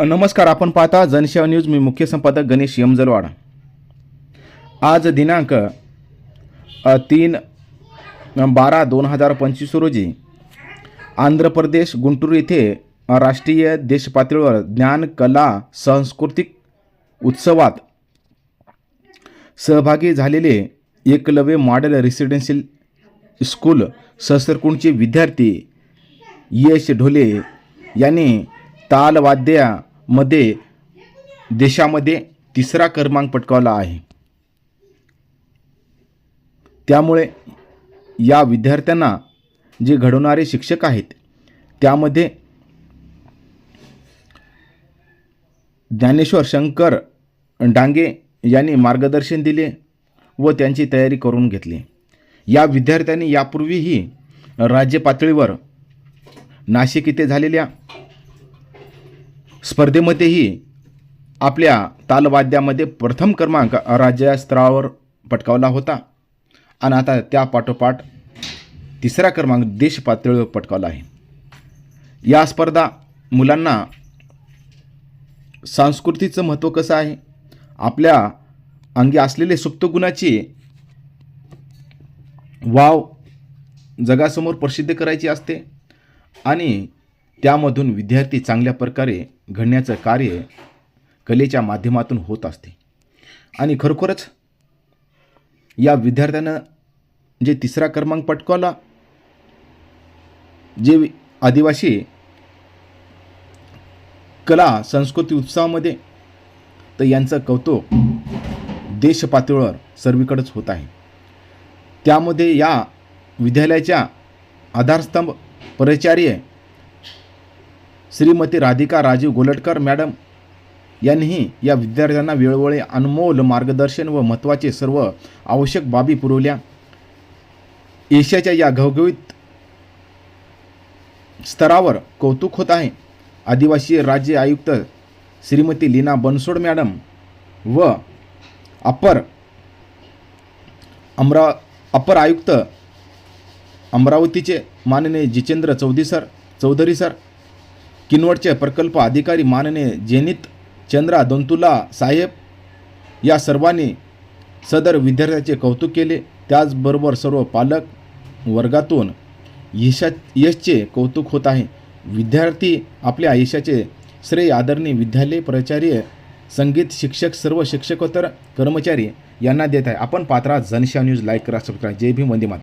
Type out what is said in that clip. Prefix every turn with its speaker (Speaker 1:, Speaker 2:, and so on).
Speaker 1: नमस्कार आपण पाहता जनसेवा न्यूज. मी मुख्य संपादक गणेश यमजलवाड. आज दिनांक तीन बारा दोन हजार पंचवीस रोजी आंध्र प्रदेश गुंटूर येथे राष्ट्रीय देशपातळीवर ज्ञान कला सांस्कृतिक उत्सवात सहभागी झालेले एकलव्य मॉडेल रेसिडेन्शियल स्कूल सहस्रकुंडचे विद्यार्थी यश ढोले यांनी तालवाद्यामध्ये देशामध्ये तिसरा क्रमांक पटकावला आहे. त्यामुळे या विद्यार्थ्यांना जे घडवणारे शिक्षक आहेत त्यामध्ये ज्ञानेश्वर शंकर डांगे यांनी मार्गदर्शन दिले व त्यांची तयारी करून घेतली. या विद्यार्थ्यांनी यापूर्वीही राज्य पातळीवर नाशिक येथे झालेल्या स्पर्धेमध्येही आपल्या तालवाद्यामध्ये प्रथम क्रमांक राज्यस्तरावर पटकावला होता. आणि आता त्या पाठोपाठ तिसरा क्रमांक देश पातळीवर पटकावला आहे. या स्पर्धा मुलांना संस्कृतीचं महत्त्व कसं आहे? आपल्या अंगी असलेले सुप्त गुणाची वाव जगासमोर प्रसिद्ध करायची असते. आणि त्यामधून विद्यार्थी चांगल्या प्रकारे घडण्याचं कार्य कलेच्या माध्यमातून होत असते. आणि खरोखरच या विद्यार्थ्यानं जे तिसरा क्रमांक पटकावला जे आदिवासी कला संस्कृती उत्सवामध्ये तर यांचं कौतुक देश पातळीवर सर्वीकडेच होत आहे. त्यामध्ये या विद्यालयाच्या आधारस्तंभ प्राचार्य श्रीमती राधिका राजीव गोलटकर मॅडम यांनीही या विद्यार्थ्यांना वेळोवेळी अनमोल मार्गदर्शन व महत्त्वाचे सर्व आवश्यक बाबी पुरवल्या. एशियाच्या या घवघवीत स्तरावर कौतुक होत आहे. आदिवासी राज्य आयुक्त श्रीमती लीना बनसोड मॅडम व अपर अमरा अपर आयुक्त अमरावतीचे माननीय जितेंद्र चौधरी सर चौधरी सर किनवटचे प्रकल्प अधिकारी माननीय जेनित चंद्रा दंतुला साहेब या सर्वांनी सदर विद्यार्थ्याचे कौतुक केले. त्याचबरोबर सर्व पालक वर्गातून यशा यशचे कौतुक होत आहे. विद्यार्थी आपल्या यशाचे श्रेय आदरणीय विद्यालय प्राचार्य संगीत शिक्षक सर्व शिक्षकोत्तर कर्मचारी यांना देत आहे. आपण पात्रा जनशा न्यूज लाईक करा सबस्क्राईब जय भीम वंदे मातरम.